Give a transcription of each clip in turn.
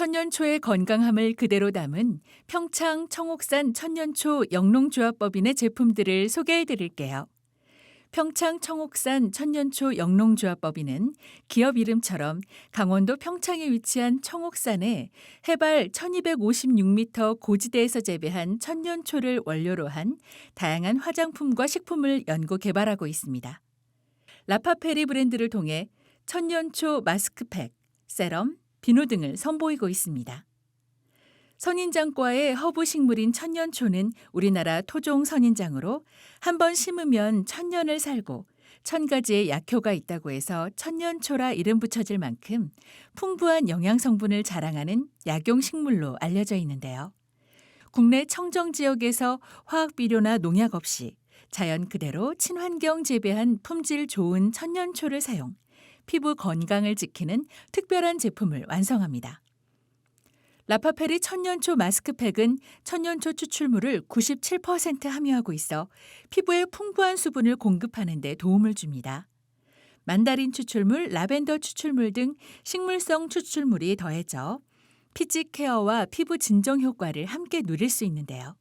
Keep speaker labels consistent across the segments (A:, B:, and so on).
A: 천년초의 건강함을 그대로 담은 평창 청옥산 천년초 영농조합법인의 제품들을 소개해 드릴게요. 평창 청옥산 천년초 영농조합법인은 기업 이름처럼 강원도 평창에 위치한 청옥산에 해발 1256m 고지대에서 재배한 천년초를 원료로 한 다양한 화장품과 식품을 연구 개발하고 있습니다. 라파페리 브랜드를 통해 천년초 마스크팩, 세럼, 비누 등을 선보이고 있습니다. 선인장과의 허브 식물인 천년초는 우리나라 토종 선인장으로 한 번 심으면 천년을 살고 천 가지의 약효가 있다고 해서 천년초라 이름 붙여질 만큼 풍부한 영양 성분을 자랑하는 약용 식물로 알려져 있는데요. 국내 청정 지역에서 화학 비료나 농약 없이 자연 그대로 친환경 재배한 품질 좋은 천년초를 사용 피부 건강을 지키는 특별한 제품을 완성합니다. 라파페리 천년초 마스크팩은 천년초 추출물을 97% 함유하고 있어 피부에 풍부한 수분을 공급하는 데 도움을 줍니다. 만다린 추출물, 라벤더 추출물 등 식물성 추출물이 더해져 피지 케어와 피부 진정 효과를 함께 누릴 수 있는데요.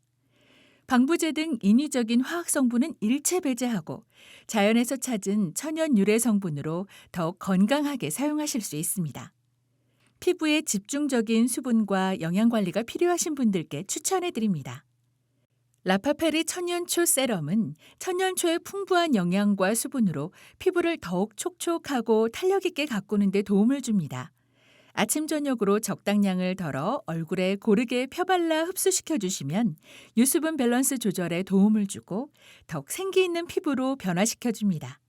A: 방부제 등 인위적인 화학 성분은 일체 배제하고 자연에서 찾은 천연 유래 성분으로 더욱 건강하게 사용하실 수 있습니다. 피부에 집중적인 수분과 영양 관리가 필요하신 분들께 추천해 드립니다. 라파페리 천년초 세럼은 천년초의 풍부한 영양과 수분으로 피부를 더욱 촉촉하고 탄력 있게 가꾸는 데 도움을 줍니다. 아침 저녁으로 적당량을 덜어 얼굴에 고르게 펴발라 흡수시켜 주시면 유수분 밸런스 조절에 도움을 주고 더욱 생기 있는 피부로 변화시켜 줍니다.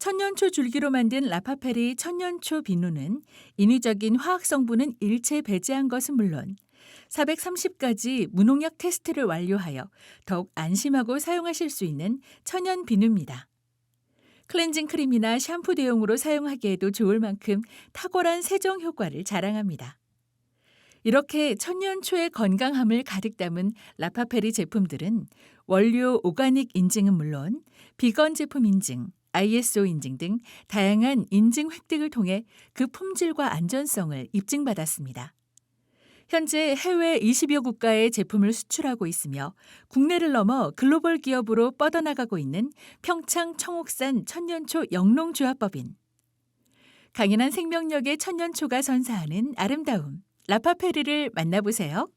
A: 천년초 줄기로 만든 라파페리 천년초 비누는 인위적인 화학 성분은 일체 배제한 것은 물론 430가지 무농약 테스트를 완료하여 더욱 안심하고 사용하실 수 있는 천연 비누입니다. 클렌징 크림이나 샴푸 대용으로 사용하기에도 좋을 만큼 탁월한 세정 효과를 자랑합니다. 이렇게 천년 초의 건강함을 가득 담은 라파페리 제품들은 원료 오가닉 인증은 물론 비건 제품 인증, ISO 인증 등 다양한 인증 획득을 통해 그 품질과 안전성을 입증받았습니다. 현재 해외 20여 국가의 제품을 수출하고 있으며 국내를 넘어 글로벌 기업으로 뻗어나가고 있는 평창 청옥산 천년초 영농조합법인. 강인한 생명력의 천년초가 선사하는 아름다움 라파페리를 만나보세요.